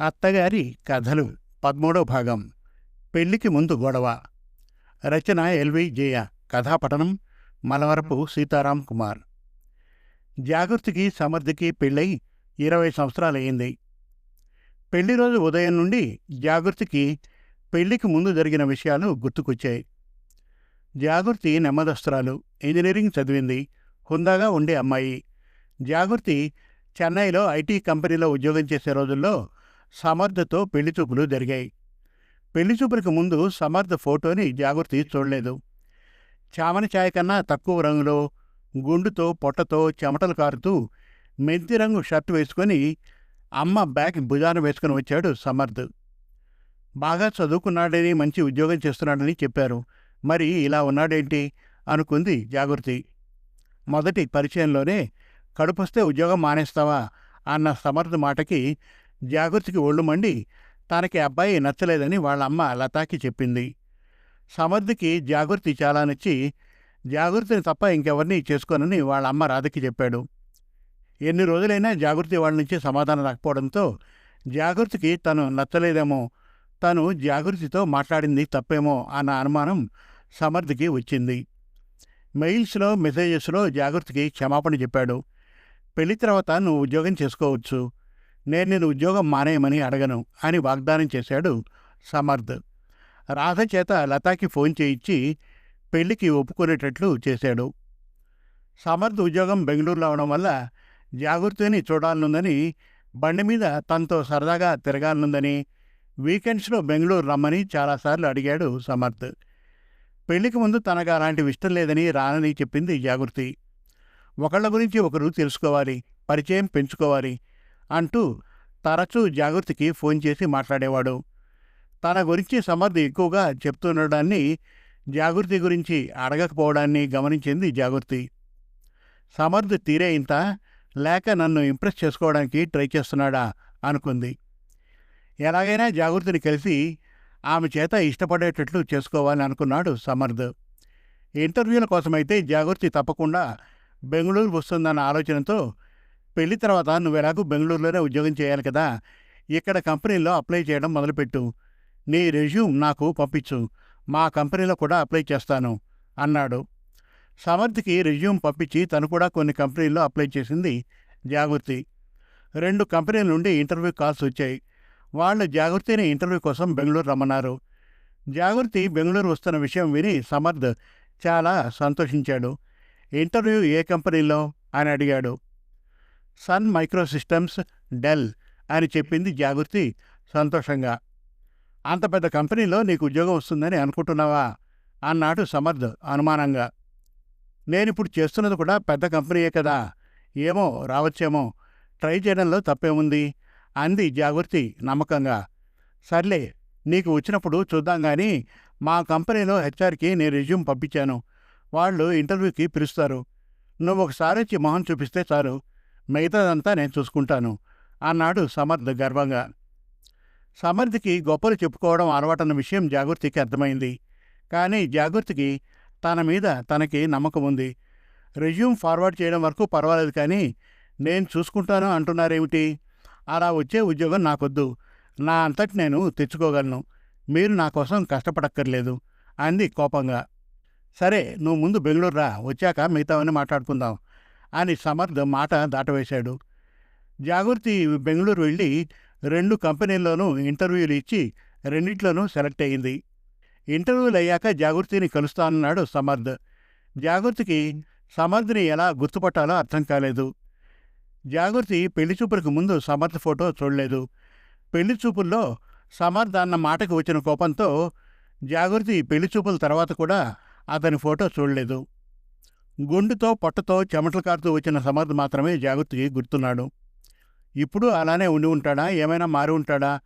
అత్తగారి కథలు పదమూడో భాగం. పెళ్ళికి ముందు గొడవ. రచన ఎల్వి జయ. కథాపఠనం మలవరపు సీతారాం కుమార్. జాగృతికి సమర్థికి పెళ్ళై ఇరవై సంవత్సరాలయ్యింది. పెళ్ళి రోజు ఉదయం నుండి జాగృతికి పెళ్ళికి ముందు జరిగిన విషయాలు గుర్తుకొచ్చాయి. జాగృతి నెమ్మదస్త్రాలు ఇంజనీరింగ్ చదివింది. హుందాగా ఉండే అమ్మాయి. జాగృతి చెన్నైలో ఐటీ కంపెనీలో ఉద్యోగం చేసే రోజుల్లో సమర్థతో పెళ్ళి చూపులు జరిగాయి. పెళ్ళిచూపులకు ముందు సమర్థ ఫోటోని జాగృతి చూడలేదు. చామన ఛాయ కన్నా తక్కువ రంగులో గుండుతో పొట్టతో చెమటలు కారుతూ మెంతి రంగు షర్ట్ వేసుకొని అమ్మ బ్యాగ్ భుజాన వేసుకుని వచ్చాడు సమర్థ్. బాగా చదువుకున్నాడని మంచి ఉద్యోగం చేస్తున్నాడని చెప్పారు. మరి ఇలా ఉన్నాడేంటి? అనుకుంది జాగృతి. మొదటి పరిచయంలోనే కడుపొస్తే ఉద్యోగం మానేస్తావా? అన్న సమర్థ మాటకి జాగృతికి ఒళ్ళు మండి తనకి అబ్బాయి నచ్చలేదని వాళ్ళ అమ్మ లతాకి చెప్పింది. సమర్థికి జాగృతి చాలా నచ్చి జాగృతిని తప్ప ఇంకెవరిని చేసుకోనని వాళ్ళ అమ్మ రాధకి చెప్పాడు. ఎన్ని రోజులైనా జాగృతి వాళ్ళ నుంచి సమాధానం రాకపోవడంతో జాగృతికి తను నచ్చలేదేమో తను జాగృతితో మాట్లాడింది తప్పేమో అన్న అనుమానం సమర్థికి వచ్చింది. మెయిల్స్లో మెసేజెస్లో జాగృతికి క్షమాపణ చెప్పాడు. పెళ్ళి తర్వాత నువ్వు ఉద్యోగం చేసుకోవచ్చు. నేను నేను ఉద్యోగం మానేయమని అడగను అని వాగ్దానం చేశాడు సమర్థ్. రాధ చేత లతాకి ఫోన్ చేయించి పెళ్ళికి ఒప్పుకునేటట్లు చేశాడు. సమర్థ్ ఉద్యోగం బెంగళూరులో అవడం వల్ల జాగృతిని చూడాలనుందని బండి మీద తనతో సరదాగా తిరగాలనుందని వీకెండ్స్లో బెంగళూరు రమ్మని చాలాసార్లు అడిగాడు సమర్థ్. పెళ్ళికి ముందు తనకు అలాంటివి ఇష్టం లేదని రానని చెప్పింది జాగృతి. ఒకళ్ళ గురించి ఒకరు తెలుసుకోవాలి పరిచయం పెంచుకోవాలి అంటూ తరచూ జాగృతికి ఫోన్ చేసి మాట్లాడేవాడు. తన గురించి సమర్థి ఎక్కువగా చెప్తుండడాన్ని జాగృతి గురించి అడగకపోవడాన్ని గమనించింది జాగృతి. సమర్థ్ తీరే ఇంత లేక నన్ను ఇంప్రెస్ చేసుకోవడానికి ట్రై చేస్తున్నాడా అనుకుంది. ఎలాగైనా జాగృతిని కలిసి ఆమె చేత ఇష్టపడేటట్లు చేసుకోవాలని అనుకున్నాడు సమర్థ్. ఇంటర్వ్యూల కోసమైతే జాగృతి తప్పకుండా బెంగళూరు వస్తుందన్న ఆలోచనతో పెళ్ళి తర్వాత నువ్వెలాగూ బెంగళూరులోనే ఉద్యోగం చేయాలి కదా. ఇక్కడ కంపెనీలో అప్లై చేయడం మొదలుపెట్టు. నీ రెజ్యూమ్ నాకు పంపించు. మా కంపెనీలో కూడా అప్లై చేస్తాను అన్నాడు. సమర్థ్కి రెజ్యూమ్ పంపించి తను కూడా కొన్ని కంపెనీల్లో అప్లై చేసింది జాగృతి. రెండు కంపెనీల నుండి ఇంటర్వ్యూ కాల్స్ వచ్చాయి. వాళ్ళు జాగృతిని ఇంటర్వ్యూ కోసం బెంగళూరు రమ్మన్నారు. జాగృతి బెంగళూరు వస్తున్న విషయం విని సమర్థ్ చాలా సంతోషించాడు. ఇంటర్వ్యూ ఏ కంపెనీలో? అని అడిగాడు. సన్ మైక్రో సిస్టమ్స్ డెల్ అని చెప్పింది జాగృతి సంతోషంగా. అంత పెద్ద కంపెనీలో నీకు ఉద్యోగం వస్తుందని అనుకుంటున్నావా? అన్నాడు సమర్థ్ అనుమానంగా. నేనిప్పుడు చేస్తున్నది కూడా పెద్ద కంపెనీయే కదా. ఏమో రావచ్చేమో. ట్రై చేయడంలో తప్పేముంది అంది జాగృతి నమ్మకంగా. సర్లే నీకు వచ్చినప్పుడు చూద్దాం కానీ మా కంపెనీలో హెచ్ఆర్కి నేను రెజ్యూమ్ పంపించాను. వాళ్ళు ఇంటర్వ్యూకి పిలుస్తారు. నువ్వు ఒకసారి వచ్చి మొహం చూపిస్తే చాలు. మిగతాదంతా నేను చూసుకుంటాను అన్నాడు సమర్థ్ గర్వంగా. సమర్థ్కి గొప్పలు చెప్పుకోవడం అలవాటన్న విషయం జాగృతికి అర్థమైంది. కానీ జాగృతికి తన మీద తనకి నమ్మకం ఉంది. రెజ్యూమ్ ఫార్వర్డ్ చేయడం వరకు పర్వాలేదు కానీ నేను చూసుకుంటాను అంటున్నారేమిటి? అలా వచ్చే ఉద్యోగం నాకొద్దు. నా అంతటి నేను తెచ్చుకోగలను. మీరు నా కోసం కష్టపడక్కర్లేదు అంది కోపంగా. సరే నువ్వు ముందు బెంగళూరు రా వచ్చాక మిగతావన్నీ మాట్లాడుకుందాం. అని సమర్థ్ మాట దాటవేశాడు. జాగృతి బెంగళూరు వెళ్ళి రెండు కంపెనీల్లోనూ ఇంటర్వ్యూలు ఇచ్చి రెండిట్లోనూ సెలెక్ట్ అయింది. ఇంటర్వ్యూలు అయ్యాక జాగృతిని కలుస్తానన్నాడు సమర్థ్ జాగృతికి సమర్థ్ని ఎలా గుర్తుపట్టాలో అర్థం కాలేదు. జాగృతి పెళ్ళి చూపులకు ముందు సమర్థ్ ఫోటో చూడలేదు. పెళ్ళి చూపుల్లో సమర్థ్ అన్న మాటకు వచ్చిన కోపంతో జాగృతి పెళ్ళి చూపుల తర్వాత కూడా అతని ఫోటో చూడలేదు. గుండుతో పొట్టతో చెమటలు కారుతూ వచ్చిన సమర్థ్ మాత్రమే జాగృతికి గుర్తున్నాడు. ఇప్పుడు అలానే ఉండి ఉంటాడా? ఏమైనా మారి ఉంటాడా?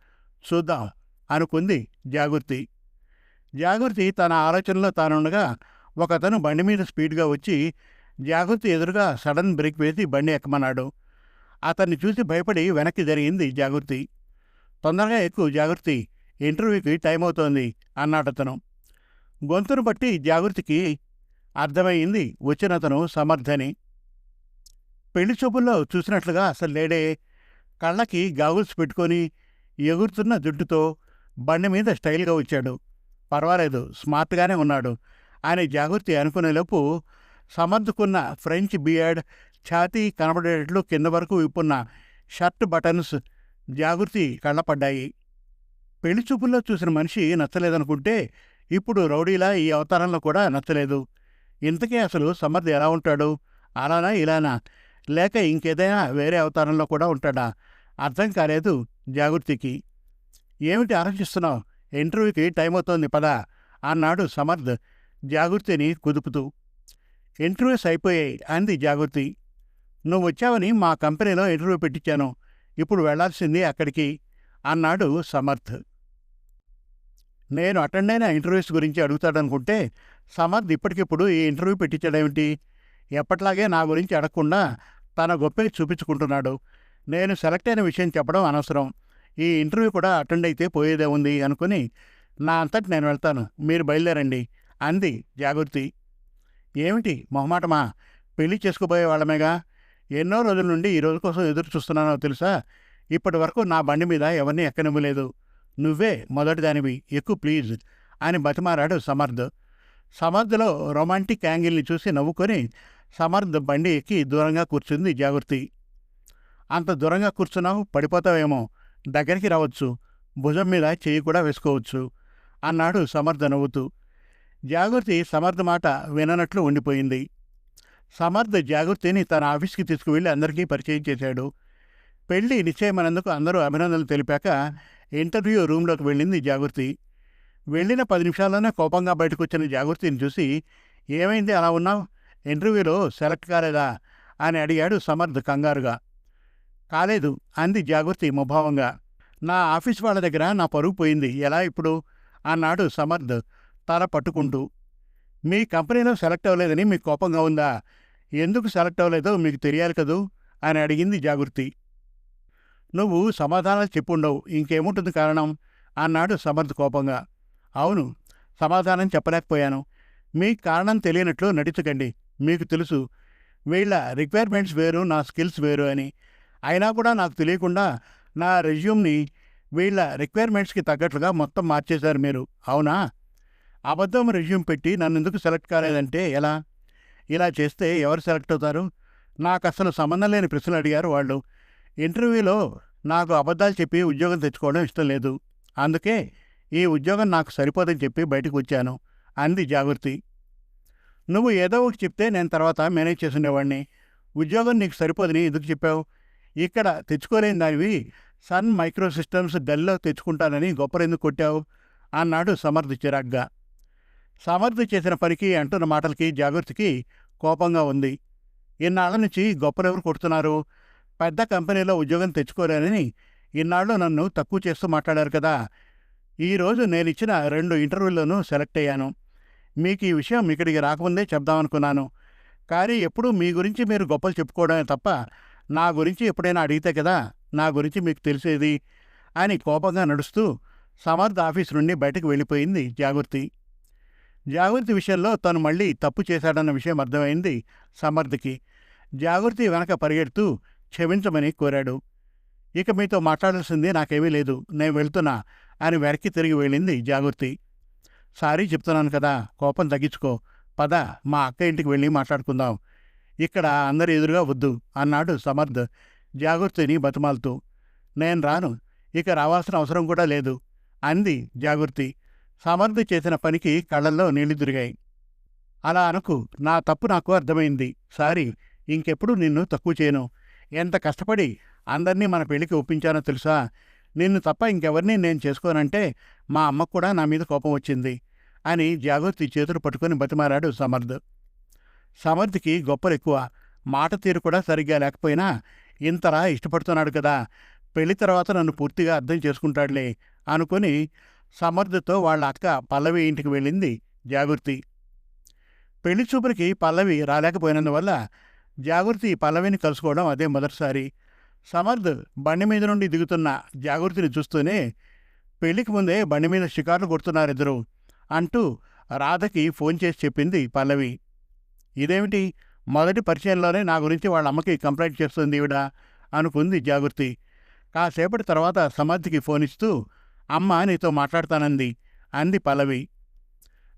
చూద్దాం అనుకుంది జాగృతి. జాగృతి తన ఆలోచనలో తానుండగా ఒకతను బండి మీద స్పీడ్గా వచ్చి జాగృతి ఎదురుగా సడన్ బ్రేక్ వేసి బండి ఎక్కమన్నాడు. అతన్ని చూసి భయపడి వెనక్కి జరిగింది జాగృతి. తొందరగా ఎక్కువ జాగృతి ఇంటర్వ్యూకి టైం అవుతోంది అన్నాడతను. గొంతును బట్టి జాగృతికి అర్థమైంది వచ్చినతను సమర్థని. పెళ్ళి చూపుల్లో చూసినట్లుగా అసలు లేడే కళ్ళకి గాగుల్స్ పెట్టుకొని ఎగురుతున్న జుట్టుతో బండి మీద స్టైల్గా వచ్చాడు. పర్వాలేదు స్మార్ట్గానే ఉన్నాడు. ఆయన జాగృతి అనుకునేలోపు సమర్థకున్న ఫ్రెంచ్ బియర్డ్ ఛాతీ కనబడేటట్లు కింద వరకు విప్పున్న షర్ట్ బటన్స్ జాగృతి కళ్ళపడ్డాయి. పెళ్ళి చూపుల్లో చూసిన మనిషి నచ్చలేదనుకుంటే ఇప్పుడు రౌడీలా ఈ అవతారంలో కూడా నచ్చలేదు. ఇంతకీ అసలు సమర్థ్ ఎలా ఉంటాడు? అలానా ఇలానా? లేక ఇంకేదైనా వేరే అవతారంలో కూడా ఉంటాడా? అర్థం కాలేదు జాగృతికి. ఏమిటి ఆలోచిస్తున్నావు? ఇంటర్వ్యూకి టైం అవుతోంది పదా అన్నాడు సమర్థ్ జాగృతిని కుదుపుతూ. ఇంటర్వ్యూస్ అయిపోయాయి అంది జాగృతి. నువ్వు వచ్చావని మా కంపెనీలో ఇంటర్వ్యూ పెట్టించాను. ఇప్పుడు వెళ్ళాల్సింది అక్కడికి అన్నాడు సమర్థ్. నేను అటెండ్ అయిన ఇంటర్వ్యూస్ గురించి అడుగుతాడనుకుంటే సమర్థ్ ఇప్పటికిప్పుడు ఈ ఇంటర్వ్యూ పెట్టించడేమిటి? ఎప్పట్లాగే నా గురించి అడగకుండా తన గొప్పే చూపించుకుంటున్నాడు. నేను సెలెక్ట్ అయిన విషయం చెప్పడం అనవసరం. ఈ ఇంటర్వ్యూ కూడా అటెండ్ అయితే పోయేదే ఉంది అనుకుని నా అంతటి నేను వెళ్తాను. మీరు బయలుదేరండి. అంది జాగృతి. ఏమిటి? మొహమాటమా? పెళ్ళి చేసుకుపోయే వాళ్ళమేగా? ఎన్నో రోజుల నుండి ఈ రోజు కోసం ఎదురు చూస్తున్నానో తెలుసా? ఇప్పటి వరకు నా బండి మీద ఎవరిని ఎక్కనివ్వలేదు. నువ్వే మొదటిదానివి. ఎక్కువ ప్లీజ్. అని బతిమారాడు సమర్థ్. సమర్థ్లో రొమాంటిక్ యాంగిల్ని చూసి నవ్వుకొని సమర్థ్ బండి ఎక్కి దూరంగా కూర్చుంది జాగృతి. అంత దూరంగా కూర్చున్నావు పడిపోతావేమో. దగ్గరికి రావచ్చు. భుజం మీద చెయ్యి కూడా వేసుకోవచ్చు. అన్నాడు సమర్థ నవ్వుతూ. జాగృతి సమర్థ మాట విననట్లు ఉండిపోయింది. సమర్థ జాగృతిని తన ఆఫీస్కి తీసుకువెళ్ళి అందరికీ పరిచయం చేశాడు. పెళ్ళి నిశ్చయమైనందుకు అందరూ అభినందనలు తెలిపాక ఇంటర్వ్యూ రూమ్లోకి వెళ్ళింది జాగృతి. వెళ్ళిన పది నిమిషాల్లోనే కోపంగా బయటకు వచ్చిన జాగృతిని చూసి ఏమైంది? అలా ఉన్నావు? ఇంటర్వ్యూలో సెలెక్ట్ కాలేదా? అని అడిగాడు సమర్థ్ కంగారుగా. కాలేదు అంది జాగృతి ముభావంగా. నా ఆఫీస్ వాళ్ళ దగ్గర నా పరుగు పోయింది. ఎలా ఇప్పుడు? అన్నాడు సమర్థ్ తల పట్టుకుంటూ. మీ కంపెనీలో సెలెక్ట్ అవ్వలేదని మీకు కోపంగా ఉందా? ఎందుకు సెలెక్ట్ అవ్వలేదో మీకు తెలియాలి కదూ? అని అడిగింది జాగృతి. నువ్వు సమాధానాలు చెప్పుండవు ఇంకేముంటుంది కారణం? అన్నాడు సమర్థ్ కోపంగా. అవును సమాధానం చెప్పలేకపోయాను. మీ కారణం తెలియనట్లు నటించకండి. మీకు తెలుసు వీళ్ళ రిక్వైర్మెంట్స్ వేరు నా స్కిల్స్ వేరు అని. అయినా కూడా నాకు తెలియకుండా నా రెజ్యూమ్ని వీళ్ళ రిక్వైర్మెంట్స్కి తగ్గట్లుగా మొత్తం మార్చేశారు మీరు. అవునా? అబద్ధం రెజ్యూమ్ పెట్టి నన్ను ఎందుకు సెలెక్ట్ కాలేదంటే ఎలా? ఇలా చేస్తే ఎవరు సెలెక్ట్ అవుతారు? నాకు అసలు సంబంధం లేని ప్రశ్నలు అడిగారు వాళ్ళు. ఇంటర్వ్యూలో నాకు అబద్ధాలు చెప్పి ఉద్యోగం తెచ్చుకోవడం ఇష్టం లేదు. అందుకే ఈ ఉద్యోగం నాకు సరిపోదని చెప్పి బయటకు వచ్చాను. అంది జాగృతి. నువ్వు ఏదో ఒకటి చెప్తే నేను తర్వాత మేనేజ్ చేసుండేవాడిని. ఉద్యోగం నీకు సరిపోదని ఎందుకు చెప్పావు? ఇక్కడ తెచ్చుకోలేని దానివి సన్ మైక్రో సిస్టమ్స్ డెల్లో తెచ్చుకుంటానని గొప్పరెందుకు కొట్టావు? అన్నాడు సమర్థ్ చిరాగ్గా. సమర్థ్ చేసిన పనికి అంటున్న మాటలకి జాగృతికి కోపంగా ఉంది. ఇన్నాళ్ళ నుంచి గొప్పరెవరు కొడుతున్నారు? పెద్ద కంపెనీలో ఉద్యోగం తెచ్చుకోలేనని ఇన్నాళ్ళు నన్ను తక్కువ చేస్తూ మాట్లాడారు కదా. ఈరోజు నేను ఇచ్చిన రెండు ఇంటర్వ్యూల్లోనూ సెలెక్ట్ అయ్యాను. మీకు ఈ విషయం ఇక్కడికి రాకముందే చెప్దామనుకున్నాను. కానీ ఎప్పుడూ మీ గురించి మీరు గొప్పలు చెప్పుకోవడమే తప్ప నా గురించి ఎప్పుడైనా అడిగితే కదా నా గురించి మీకు తెలిసేది అని కోపంగా నడుస్తూ సమర్థ ఆఫీస్ నుండి బయటకు వెళ్ళిపోయింది జాగృతి. జాగృతి విషయంలో తను మళ్ళీ తప్పు చేశాడన్న విషయం అర్థమైంది సమర్థకి. జాగృతి వెనక పరిగెడుతూ క్షమించమని కోరాడు. ఇక మీతో మాట్లాడాల్సింది నాకేమీ లేదు. నేను వెళ్తున్నా అని వెనక్కి తిరిగి వెళ్ళింది జాగృతి. సారీ చెప్తున్నాను కదా కోపం తగ్గించుకో. పద మా అక్క ఇంటికి వెళ్ళి మాట్లాడుకుందాం. ఇక్కడ అందరి ఎదురుగా వద్దు అన్నాడు సమర్థ్ జాగృతిని బతిమాలుతూ. నేను రాను ఇక రావాల్సిన అవసరం కూడా లేదు అంది జాగృతి. సమర్థ్ చేసిన పనికి కళ్ళల్లో నీళ్ళు తిరిగాయి. అలా అనుకు నా తప్పు నాకు అర్థమైంది. సారీ ఇంకెప్పుడు నిన్ను తక్కువ చేయను. ఎంత కష్టపడి అందరినీ మన పెళ్ళికి ఒప్పించానో తెలుసా? నిన్ను తప్ప ఇంకెవరిని నేను చేసుకోనంటే మా అమ్మకు కూడా నా మీద కోపం వచ్చింది అని జాగృతి చేతులు పట్టుకొని బతిమారాడు సమర్థ్. సమర్థ్కి గొప్పలు ఎక్కువ మాట తీరు కూడా సరిగ్గా లేకపోయినా ఇంతలా ఇష్టపడుతున్నాడు కదా పెళ్ళి తర్వాత నన్ను పూర్తిగా అర్థం చేసుకుంటాడులే అనుకుని సమర్థతో వాళ్ళ అక్క పల్లవి ఇంటికి వెళ్ళింది జాగృతి. పెళ్ళి చూపులకి పల్లవి రాలేకపోయినందువల్ల జాగృతి పల్లవిని కలుసుకోవడం అదే మొదటిసారి. సమర్థ్ బండి మీద నుండి దిగుతున్న జాగృతిని చూస్తూనే పెళ్ళికి ముందే బండి మీద షికార్లు కొడుతున్నారిద్దరు అంటూ రాధకి ఫోన్ చేసి చెప్పింది పల్లవి. ఇదేమిటి? మొదటి పరిచయంలోనే నా గురించి వాళ్ళ అమ్మకి కంప్లైంట్ చేస్తుంది ఈవిడ అనుకుంది జాగృతి. కాసేపటి తర్వాత సమర్థికి ఫోన్ ఇస్తూ అమ్మ నీతో మాట్లాడతానంది అంది పల్లవి.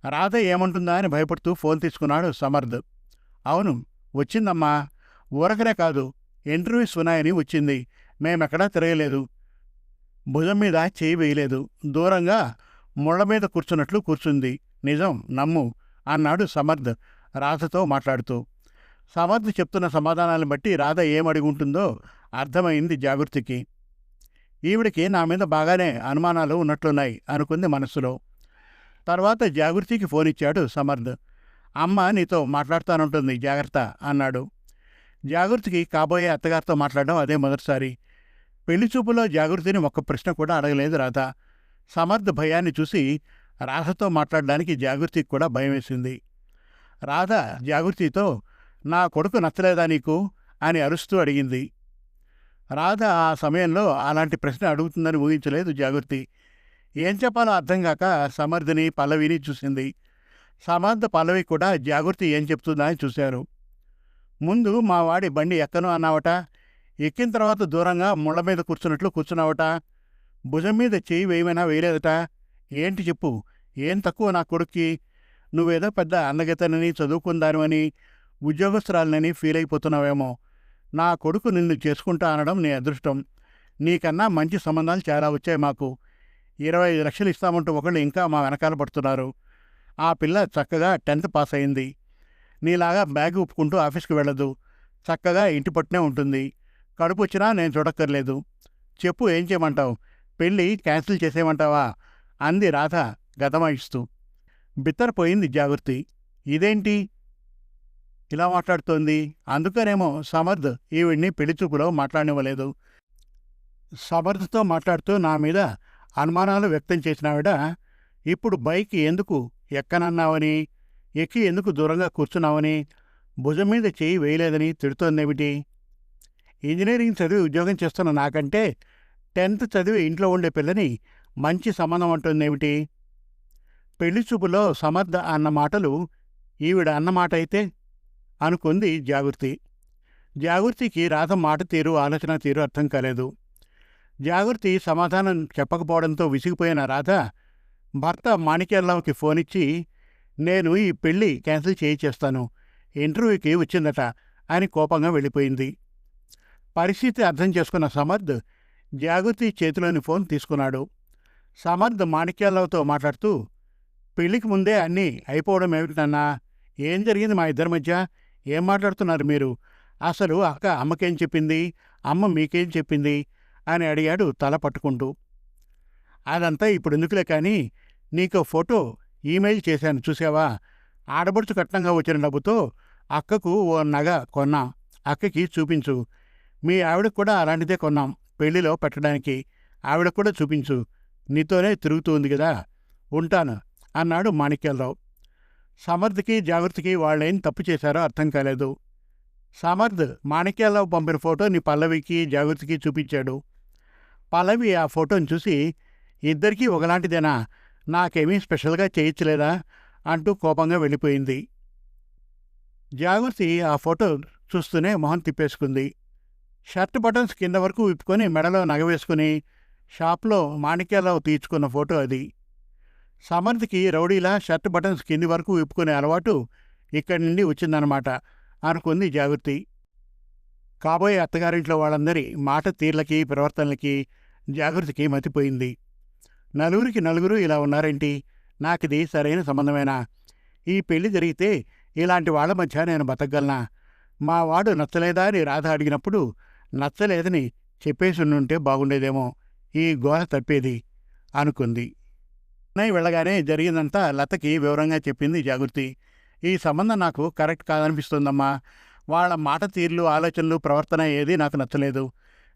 రాధ ఏమంటుందా అని భయపడుతూ ఫోన్ తీసుకున్నాడు సమర్థ్. అవును వచ్చిందమ్మా. ఊరకనే కాదు ఇంటర్వ్యూస్ ఉన్నాయని వచ్చింది. మేమెక్కడా తిరగలేదు. భుజం మీద చేయి వేయలేదు. దూరంగా ముళ్ళ మీద కూర్చున్నట్లు కూర్చుంది. నిజం నమ్ము అన్నాడు సమర్థ్ రాధతో మాట్లాడుతూ. సమర్థ్ చెప్తున్న సమాధానాలను బట్టి రాధ ఏమడుగుంటుందో అర్థమైంది జాగృతికి. ఈవిడికి నా మీద బాగానే అనుమానాలు ఉన్నట్లున్నాయి అనుకుంది మనస్సులో. తర్వాత జాగృతికి ఫోన్ ఇచ్చాడు సమర్థ్. అమ్మ నీతో మాట్లాడుతానుంటుంది జాగ్రత్త అన్నాడు. జాగృతికి కాబోయే అత్తగారితో మాట్లాడడం అదే మొదటిసారి. పెళ్ళి చూపులో జాగృతిని ఒక్క ప్రశ్న కూడా అడగలేదు రాధ. సమర్థ భయాన్ని చూసి రాధతో మాట్లాడడానికి జాగృతికి కూడా భయం వేసింది. రాధ జాగృతితో నా కొడుకు నచ్చలేదా నీకు? అని అరుస్తూ అడిగింది. రాధ ఆ సమయంలో అలాంటి ప్రశ్న అడుగుతుందని ఊహించలేదు జాగృతి. ఏం చెప్పాలో అర్థం కాక సమర్థిని పల్లవిని చూసింది. సమాంత పల్లవి కూడా జాగృతి ఏం చెప్తుందా అని చూశారు. ముందు మా వాడి బండి ఎక్కను అన్నావట ఎక్కిన తర్వాత దూరంగా ముళ్ళ మీద కూర్చున్నట్లు కూర్చున్నావట భుజం మీద చేయి వేయమైనా వేయలేదట ఏంటి చెప్పు ఏం తక్కువ నా కొడుక్కి నువ్వేదో పెద్ద అందగతనని చదువుకుందానివని ఉద్యోగస్తురాలనని ఫీల్ అయిపోతున్నావేమో నా కొడుకు నిన్ను చేసుకుంటా అనడం నీ అదృష్టం నీకన్నా మంచి సంబంధాలు చాలా వచ్చాయి మాకు ఇరవై ఐదు లక్షలు ఇస్తామంటూ ఒకళ్ళు ఇంకా మా వెనకాల పడుతున్నారు. ఆ పిల్ల చక్కగా టెన్త్ పాస్ అయింది. నీలాగా బ్యాగ్ ఉప్పుకుంటూ ఆఫీస్కి వెళ్ళదు. చక్కగా ఇంటి పట్టునే ఉంటుంది. కడుపు వచ్చినా నేను చూడక్కర్లేదు. చెప్పు ఏం చేయమంటావు? పెళ్ళి క్యాన్సిల్ చేసేయమంటావా? అంది రాధ గతమాయిస్తూ బిత్తరపోయింది జాగృతి. ఇదేంటి? ఇలా మాట్లాడుతోంది. అందుకనేమో సమర్థ్ ఈవిడ్ని పెళ్ళి చూపులో మాట్లాడనివ్వలేదు. సమర్థ్తో మాట్లాడుతూ నా మీద అనుమానాలు వ్యక్తం చేసినావిడ ఇప్పుడు బైక్ ఎందుకు ఎక్కనన్నావని? ఎక్కి ఎందుకు దూరంగా కూర్చున్నావని? భుజం మీద చేయి వేయలేదని తిడుతోందేమిటి? ఇంజనీరింగ్ చదివి ఉద్యోగం చేస్తున్న నాకంటే టెన్త్ చదివి ఇంట్లో ఉండే పిల్లని మంచి సంబంధం అంటుందేమిటి? పెళ్ళి చూపులో సమర్థ అన్న మాటలు ఈవిడ అన్నమాట అయితే? అనుకుంది జాగృతి. జాగృతికి రాధ మాట తీరు ఆలోచన తీరు అర్థం కాలేదు. జాగృతి సమాధానం చెప్పకపోవడంతో విసిగిపోయిన రాధ భర్త మాణిక్యాలరావుకి ఫోన్ ఇచ్చి నేను ఈ పెళ్ళి క్యాన్సిల్ చేయించేస్తాను ఇంటర్వ్యూకి వచ్చిందట. అని కోపంగా వెళ్ళిపోయింది. పరిస్థితి అర్థం చేసుకున్న సమర్థ్ జాగృతి చేతిలోని ఫోన్ తీసుకున్నాడు. సమర్థ్ మాణిక్యాలరావుతో మాట్లాడుతూ పెళ్ళికి ముందే అన్నీ అయిపోవడం ఏమిటన్నా ఏం జరిగింది మా ఇద్దరి మధ్య? ఏం మాట్లాడుతున్నారు మీరు? అసలు అక్క అమ్మకేం చెప్పింది? అమ్మ మీకేం చెప్పింది? అని అడిగాడు తల పట్టుకుంటూ. అదంతా ఇప్పుడు ఎందుకులే కానీ నీకు ఫోటో ఈమెయిల్ చేశాను చూసావా? ఆడబడుచు కట్నంగా వచ్చిన డబ్బుతో అక్కకు ఓ నగ కొన్నాం అక్కకి చూపించు. మీ ఆవిడకు కూడా అలాంటిదే కొన్నాం పెళ్ళిలో పెట్టడానికి. ఆవిడ కూడా చూపించు. నీతోనే తిరుగుతుంది కదా? ఉంటాను అన్నాడు మాణిక్యాలరావు. సమర్థ్కి జాగృతికి వాళ్ళేం తప్పు చేశారో అర్థం కాలేదు. సమర్థ్ మాణిక్యాలరావు పంపిన ఫోటో నీ పల్లవికి జాగృతికి చూపించాడు. పల్లవి ఆ ఫోటోని చూసి ఇద్దరికీ ఒకలాంటిదేనా? నాకేమీ స్పెషల్గా చేయించలేదా? అంటూ కోపంగా వెళ్ళిపోయింది. జాగృతి ఆ ఫోటో చూస్తూనే మొహం తిప్పేసుకుంది. షర్ట్ బటన్స్ కింద వరకు విప్పుకొని మెడలో నగవేసుకుని షాప్లో మాణిక్యాలరావు తీర్చుకున్న ఫోటో అది. సమర్థికి రౌడీలా షర్ట్ బటన్స్ కింది వరకు విప్పుకునే అలవాటు ఇక్కడి నుండి వచ్చిందనమాట అనుకుంది జాగృతి. కాబోయే అత్తగారింట్లో వాళ్ళందరి మాట తీర్లకి ప్రవర్తనలకి జాగృతికి మతిపోయింది. నలుగురికి నలుగురు ఇలా ఉన్నారేంటి? నాకిది సరైన సంబంధమేనా? ఈ పెళ్ళి జరిగితే ఇలాంటి వాళ్ళ మధ్య నేను బతకగలనా? మా వాడు నచ్చలేదా అని రాధ అడిగినప్పుడు నచ్చలేదని చెప్పేసుంటే బాగుండేదేమో ఈ గోల తప్పేది అనుకుంది. నై వెళ్ళగానే జరిగిందంతా లతకి వివరంగా చెప్పింది జాగృతి. ఈ సంబంధం నాకు కరెక్ట్ కాదనిపిస్తుందమ్మా. వాళ్ళ మాట తీర్లు ఆలోచనలు ప్రవర్తన ఏది నాకు నచ్చలేదు.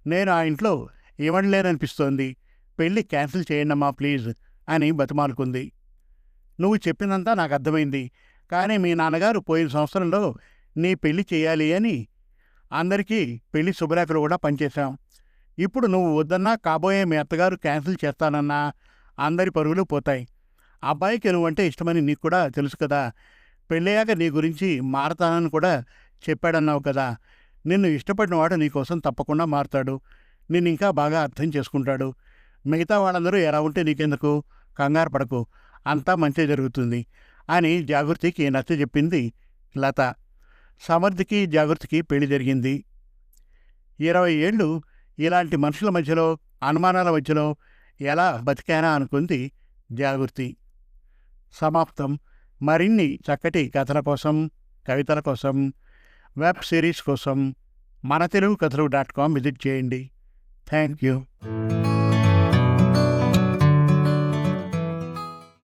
నేను ఆ ఇంట్లో ఇవ్వలేననిపిస్తోంది పెళ్ళి క్యాన్సిల్ చేయండమ్మా ప్లీజ్ అని బతిమాలుకుంది. నువ్వు చెప్పినంతా నాకు అర్థమైంది కానీ మీ నాన్నగారు పోయిన సంవత్సరంలో నీ పెళ్ళి చేయాలి అని అందరికీ పెళ్ళి శుభలేఖలు కూడా పనిచేశాం. ఇప్పుడు నువ్వు వద్దన్నా కాబోయే మీ అత్తగారు క్యాన్సిల్ చేస్తానన్నా అందరి పరుగులు పోతాయి. అబ్బాయికి నువ్వంటే ఇష్టమని నీకు కూడా తెలుసు కదా పెళ్ళయ్యాక నీ గురించి మారతానని కూడా చెప్పాడన్నావు కదా నిన్ను ఇష్టపడినవాడు నీకోసం తప్పకుండా మారతాడు నిన్ను ఇంకా బాగా అర్థం చేసుకుంటాడు. మిగతా వాళ్ళందరూ ఎలా ఉంటే నీకెందుకు? కంగారు పడకు. అంతా మంచి జరుగుతుంది. అని జాగృతికి నచ్చ చెప్పింది లత. సమర్థికి జాగృతికి పెళ్ళి జరిగింది. ఇరవై ఏళ్ళు ఇలాంటి మనుషుల మధ్యలో అనుమానాల మధ్యలో ఎలా బతికానా అనుకుంది జాగృతి. సమాప్తం. మరిన్ని చక్కటి కథల కోసం కవితల కోసం వెబ్ సిరీస్ కోసం మన తెలుగు కథలు డాట్ కామ్ విజిట్ చేయండి. Thank you.